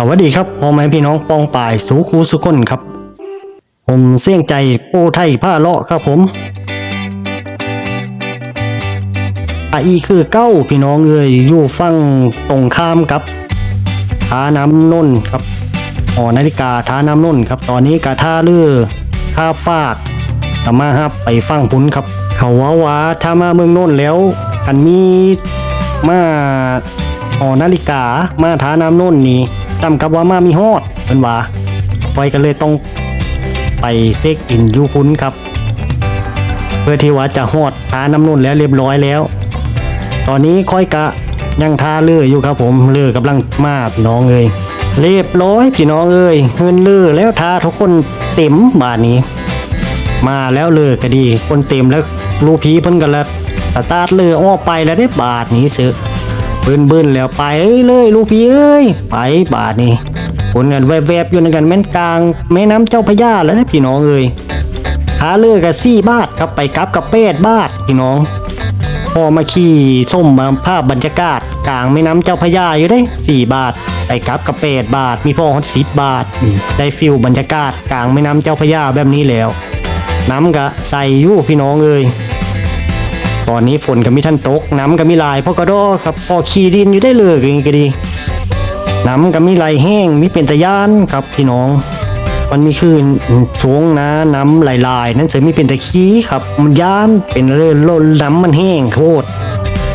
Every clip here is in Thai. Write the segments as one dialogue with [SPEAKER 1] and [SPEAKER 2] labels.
[SPEAKER 1] สวัสดีครับพ่อแม่พี่น้องปองป่ายสูคูสุคนครับ ผมเสี่ยงใจปูไทยผ้าเลาะครับผมอาอีคือเก้าพี่น้องเอ่ยอยู่ฟังตรงข้ามกับท่าน้ำน้นครับหอนาฬิกาท่าน้ำน้นครับ ตอนนี้กะท่าเรือท่าฟากกะมาฮับไปฟังพุ้นครับ เขาว่าว่าถ้ามาเมืองน้นแล้วกันมีมาหอนาฬิกามาท่าน้ำน้นนี่ จำกับว่ามามีฮอดเป็นว่าไว้กันเลยต้องไปเซ็กอินยูฟุนครับ เพื่อที่ว่าจะฮอดทาน้ำนนท์แล้วเรียบร้อยแล้ว ตอนนี้ค่อยกะยังทาเรืออยู่ครับผมเรือกำลังมาพี่น้องเอ้ยเรียบร้อยพี่น้องเอ้ยเงินเรือแล้วทาทุกคนเต็มบาทนี้ มาแล้วเรือก็ดี คนเต็มแล้วรูพีเพิ่นกันละตาร์ทเรืออ้อไปแล้วได้บาทนี้เสือ บิ้นเบิ้นๆแล้วไปเลยลูกพี่เอ้ยไปบาทนี้คนกันแวบๆอยู่ในกันแม่นกลางแม่น้ำเจ้าพระยาแล้วนะพี่น้องเอ้ยขาเรือกับสี่บาทครับไปกับกับแปดบาทพี่น้องพอมาขี่ส้มมาภาพบรรยากาศกลางแม่น้ำเจ้าพระยาอยู่ได้สี่บาทไปกับกับแปดบาทมีพอฮอตสิบบาทได้ฟิลบรรยากาศกลางแม่น้ำเจ้าพระยาแบบนี้แล้วน้ำก็ใส่ยู่พี่น้องเอ้ย ตอนนี้ฝนก็มีท่านตกน้ำก็มีลายพ่อกระดอครับพอขี่ดินอยู่ได้เลยอย่างก็ดีน้ำก็มีลายแห้งมีเป็นตะยานครับพี่น้อง มันมีคือสูงนะน้ำลายๆ นั่นเสือมีเป็นตะขี้ครับมันย่านเป็นเรื่อยล้นน้ำมันแห้งโคตร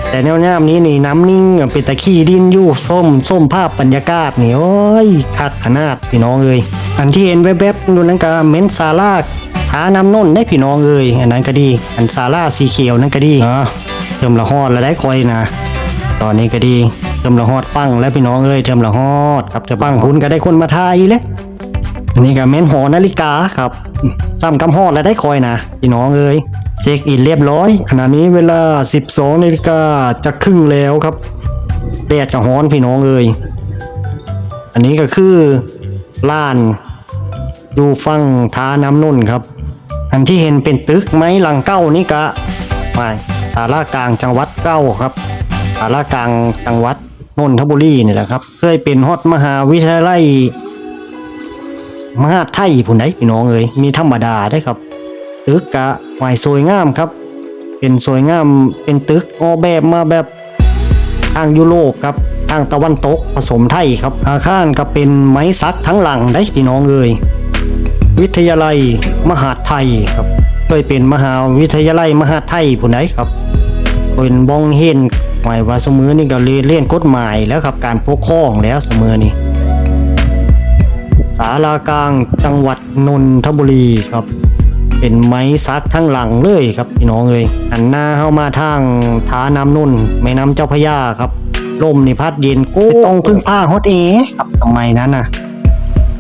[SPEAKER 1] แต่แนวน้ำนี้นี่น้ำนิ่งเป็นตะขี้ดินอยู่ส้มส้มภาพบรรยากาศนี่โอ้ยคักขนาดพี่น้องเอ้ยอันที่เห็นแวบๆดูนั่นก็เม้นซาร่า ท้าน้ำน้นได้พี่น้องเอ้ยอันนั้นก็ดี อันซาร่าสีเขียวนั่นก็ดีอ่าเติมละฮอดแล้วได้คอยนะ ตอนนี้ก็ดีเติมละฮอดฟังแล้วพี่น้องเอ้ยเติมละฮอดครับจะฟังคุณก็ได้คนมาทายเลยอันนี้ก็แม่นหอนาฬิกาครับซ้ำกำฮอดแล้วได้คอยนะพี่น้องเอ้ยเช็คอินเรียบร้อย ขณะนี้เวลา 12นาฬิกาจะครึ่งแล้วครับแดดจะฮ้อนพี่น้องเอ้ยอันนี้ก็คือล้านอยู่ฟังท้าน้ำนุ่นครับ อันที่เห็นเป็นตึกไม้หลังเก้านี่กะไม่สารากลางจังหวัดเก้าครับ สารากลางจังหวัดนนทบุรีนี่แหละครับ เคยเป็นฮอดมหาวิทยาลัยมหาไทยผู้ใดพี่น้องเอ้ยมีธรรมดาได้ครับ ตึกกะหวายสวยงามครับ เป็นสวยงามเป็นตึกออกแบบมาแบบทางยุโรปครับทางตะวันตกผสมไทยครับอาคารก็เป็นไม้สักทั้งหลังได้พี่น้องเอ้ย วิทยาลัยมหาไทยครับเคยเป็นมหาวิทยาลัยมหาไทยผู้ใดครับเป็นบ้องเห็นหมายว่าเสมอนี่ก็เรียนเรียนกฎหมายแล้วครับการปกครองแล้วเสมอนี่สารากลางจังหวัดนนทบุรีครับ เป็นไม้ซักทั้งหลังเลยครับพี่น้องเอ้ยหันหน้าเข้ามาทางท้าน้ำนุ่นแม่น้ำเจ้าพระยาครับลมนี่พัดเย็นโก้ต้องพึ่งผ้าฮอตเอครับสมัยนั้นนะ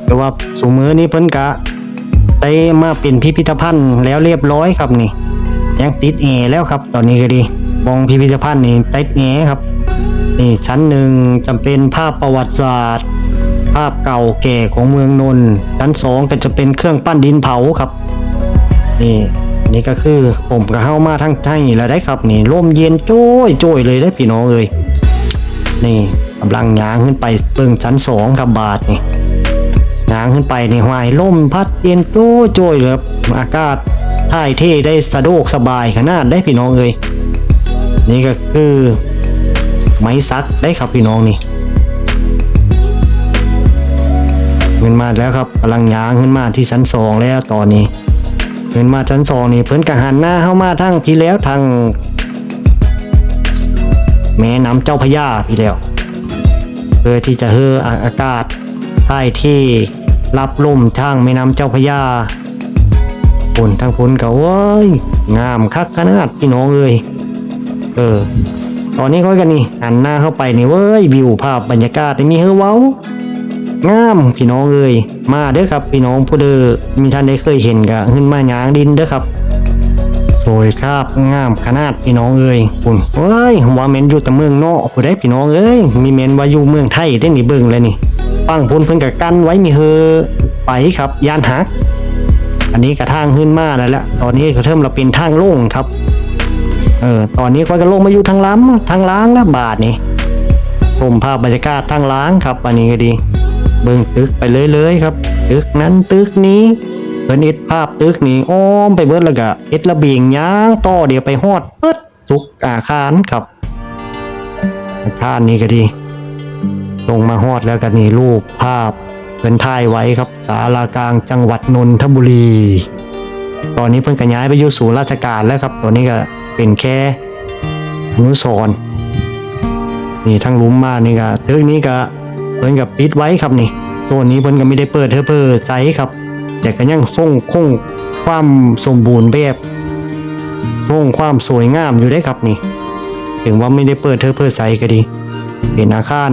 [SPEAKER 1] แต่ว่าสูมือนี้เพิ่นกะ ได้มาเป็นพิพิธภัณฑ์แล้วเรียบร้อยครับนี่ ยังติดเอแล้วครับ ตอนนี้ก็ดีมองพิพิธภัณฑ์นี่ติดเอครับนี่ชั้นหนึ่งจำเป็นภาพประวัติศาสตร์ ภาพเก่าแก่ของเมืองนนท์ชั้นสองก็จะเป็นเครื่องปั้นดินเผาครับ นี่นี่ก็คือผมก็เข้ามาทั้งไทยแล้วได้ครับนี่ร่มเย็นโจ้ยโจ้ยเลยได้พี่น้องเอ้ยนี่กำลังยางขึ้นไปเบิ่งชั้นสองกับบาทนี่ ยางขึ้นไปในหวายร่มพัดเย็นโจ้โจ้ยเลยครับอากาศถ่ายเท่ได้สะดวกสบายขนาดได้พี่น้องเอ้ยนี่ก็คือไม้ซักได้ครับพี่น้องนี่ขึ้นมาแล้วครับกำลังยางขึ้นมาที่ชั้นสองแล้วตอนนี้ขึ้นมาชั้นสองนี่เพิ่นกะหันหน้าเข้ามาทางพี่แล้วทางแม่น้ำเจ้าพระยาพี่แล้วเพื่อที่จะเฮืออากาศใต้ที่ รับลมทางแม่น้ำเจ้าพยาฝนทางฝนก็ว้ยงามคักขนาดพี่น้องเอ้ยเออ ตอนนี้ค่อยกันนี่หันหน้าเข้าไปนี่เว้ยวิวภาพบรรยากาศนี่มีเฮือเว้างามพี่น้องเอ้ยมาเด้อครับ พี่น้องผู้เด้อมีท่านได้เคยเห็นกะขึ้นมาหยางดินเด้อครับสวยครับงามขนาดพี่น้องเอ้ยคุณเอ้ยว่าเมนอยู่แต่เมืองนอกผู้ใดพี่น้องเอ้ยมีเมนว่าอยู่เมืองไทยได้หนี่เบิ่งเลยนี่ ปังพุ่นเพิ่นกะกันไว้มีเฮอไปครับยานหักอันนี้กระทางขึ้นมาแล้วแหละตอนนี้ก็เริ่มเราเป็นทางโล่งครับ เออตอนนี้ค่อยก็ลงมาอยู่ทางล้ำทางล้างแล้วบาทนี่ชมภาพบรรยากาศทางล้างครับ อันนี้ก็ดี เบิ่งตึกไปเรื่อยๆครับ ตึกนั้นตึกนี้เพิ่นเอ็ดภาพตึกนี้อ้อมไปเบิดแล้วก็เอ็ดระเบียงย่างต่อเดี๋ยวไปฮอดเปิดทุกอาคารครับอาคารนี้ก็ดี ลงมาฮอดแล้วก็นี่รูปภาพเพิ่นถ่ายไว้ครับศาลากลางจังหวัดนนทบุรี ตอนนี้เพิ่นก็ย้ายไปอยู่ศูนย์ราชการแล้วครับตอนนี้ก็เป็นแค่อนุสรนี่ทั้งลุมมานี่ก็ตึกนี้ก็เพิ่นก็ปิดไว้ครับนี่โซนนี้เพิ่นก็ไม่ได้เปิดเทอเปิดใจครับแต่ก็ยังทรงคงความสมบูรณ์แบบทรงความสวยงามอยู่ได้ครับนี่ ถึงว่าไม่ได้เปิดเทอเปิดใจก็ดี เป็นอาคาร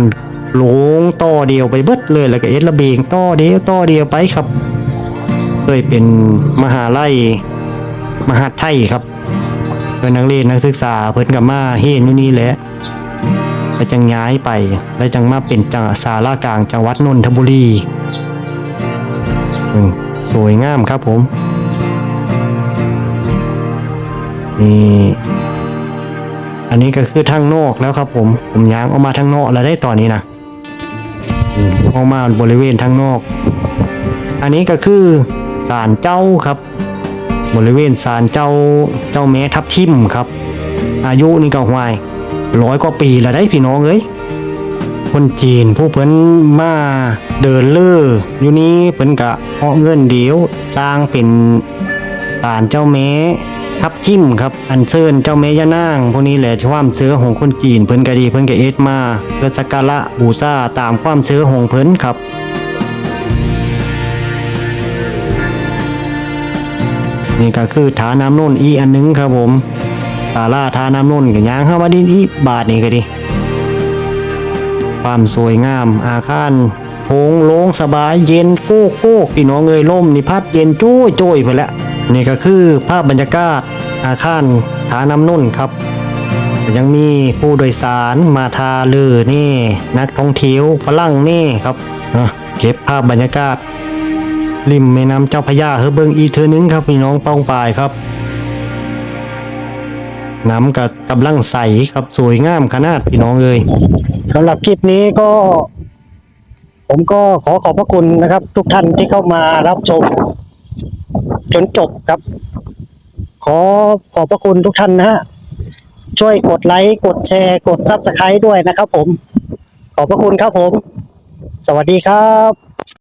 [SPEAKER 1] ลงต่อเดียวไปเบิดเลยแล้วก็เอ็ดระเบียงต่อเดียวต่อเดียวไปครับเคยเป็นมหาลัยมหาไทยครับเป็นนักเรียนนักศึกษาเพิ่นกับมาเฮนอยู่นี่แหละแล้วจังย้ายไปแล้วจังมาเป็นจังสาลากลางจังหวัดนนทบุรีสวยงามครับผมนี่อันนี้ก็คือทางนอกแล้วครับผม ผมย้างออกมาทางนอกแล้วได้ตอนนี้นะ ออกมาบริเวณทางนอก อันนี้ก็คือศาลเจ้าครับ บริเวณศาลเจ้าเจ้าแม่ทับทิมครับ อายุนี่ก็หวายร้อยกว่าปีแล้วได้พี่น้องเอ้ยคนจีนผู้เพิ่นมาเดินเลื่ออยู่นี้เพิ่นกะเอาเงินเดียวสร้างเป็นศาลเจ้าแม่ ทับทิมครับอันเชิญเจ้าแม่ย่านางพวกนี้แหละที่ความเชื้อของคนจีนเพิ่นก็ดีเพิ่นก็เอ็ดมาเพื่อสักการะบูชาตามความเชื้อของเพิ่นครับนี่ก็คือฐาน้ำนุ่นอีอันหนึงครับผมศาลาฐาน้ำนุ่นกับยางข้ามาดินอีบาทนี่ก็ดีความสวยงามอาคารโถงโล่งสบายเย็นโก้โก้พี่น้องเอ้ยล่มนี่พัดเย็นโจ้ยโจ้ยไปแล้ว นี่ก็คือภาพบรรยากาศอาคารฐาน้ำนุ่นครับ ยังมีผู้โดยสารมาทาเรือนี่ นักท่องเที่ยวฝรั่งนี่ครับเก็บภาพบรรยากาศ ริมแม่น้ำเจ้าพยาเฮอเบิงอีเธอนึงครับพี่น้องป้องปายครับ น้ำกับกำลังใสครับสวยงามขนาดพี่น้องเลยสำหรับคลิปนี้ก็ ผมก็ขอขอบพระคุณนะครับ ทุกท่านที่เข้ามารับชม จนจบครับ ขอขอบพระคุณทุกท่านนะฮะช่วยกดไลค์กดแชร์กดซับสไครต์ด้วยนะครับผม ขอบพระคุณครับผม สวัสดีครับ